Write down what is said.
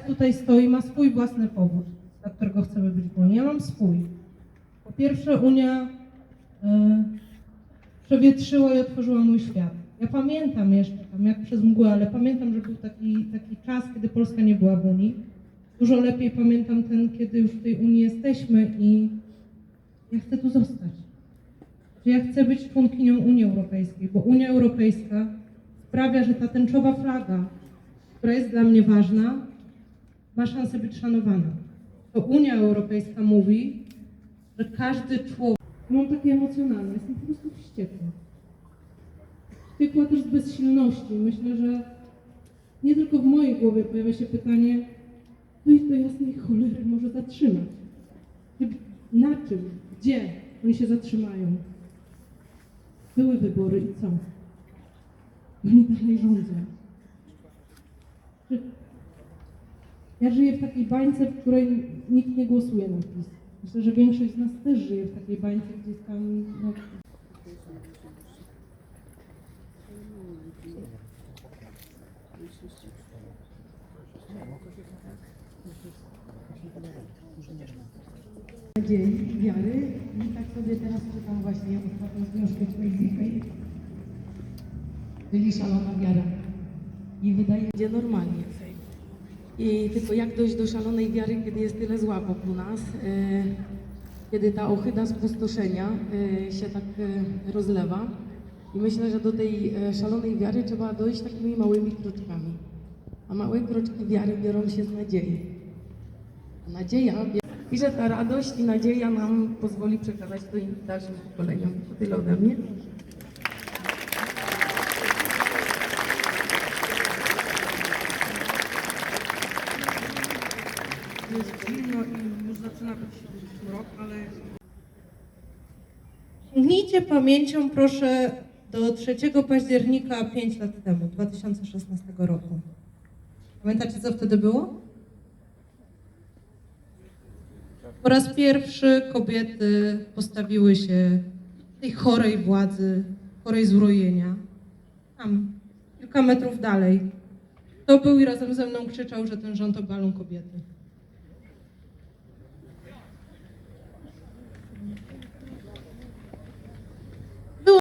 tutaj stoi, ma swój własny powód, dla którego chcemy być w Unii. Ja mam swój. Po pierwsze, Unia e, przewietrzyła i otworzyła mój świat. Ja pamiętam jeszcze tam, jak przez mgłę, ale pamiętam, że był taki, taki czas, kiedy Polska nie była w Unii. Dużo lepiej pamiętam ten, kiedy już w tej Unii jesteśmy i ja chcę tu zostać. Że ja chcę być członkinią Unii Europejskiej, bo Unia Europejska sprawia, że ta tęczowa flaga, która jest dla mnie ważna, ma szansę być szanowana. To Unia Europejska mówi, że każdy człowiek. Mam takie emocjonalne, jestem po prostu wściekła. Wściekła też z bezsilności. Myślę, że nie tylko w mojej głowie pojawia się pytanie, kto ich do jasnej cholery może zatrzymać? Na czym? Gdzie oni się zatrzymają? Były wybory i co? Oni dalej rządzą. Ja żyję w takiej bańce, w której nikt nie głosuje na PiS. Myślę, że większość z nas też żyje w takiej bańce gdzieś tam. No, nadziei i wiary. I tak sobie teraz czytam właśnie ostatnią książkę Crazy czyli szalona wiara. I wydaje się normalnie. I tylko jak dojść do szalonej wiary, kiedy jest tyle zła wokół nas, e, kiedy ta ochyda spustoszenia e, się tak e, rozlewa. I myślę, że do tej szalonej wiary trzeba dojść takimi małymi kroczkami. A małe kroczki wiary biorą się z nadziei. A nadzieja i że ta radość i nadzieja nam pozwoli przekazać to i dalszym pokoleniom. To tyle ode mnie. Jest zimno i już zaczyna być mrok, ale Sięgnijcie pamięcią proszę do 3 października 5 lat temu, 2016 roku. Pamiętacie, co wtedy było? Po raz pierwszy kobiety postawiły się tej chorej władzy, chorej zbrojenia. Tam, kilka metrów dalej. To był i razem ze mną krzyczał, że ten rząd obalą kobiety.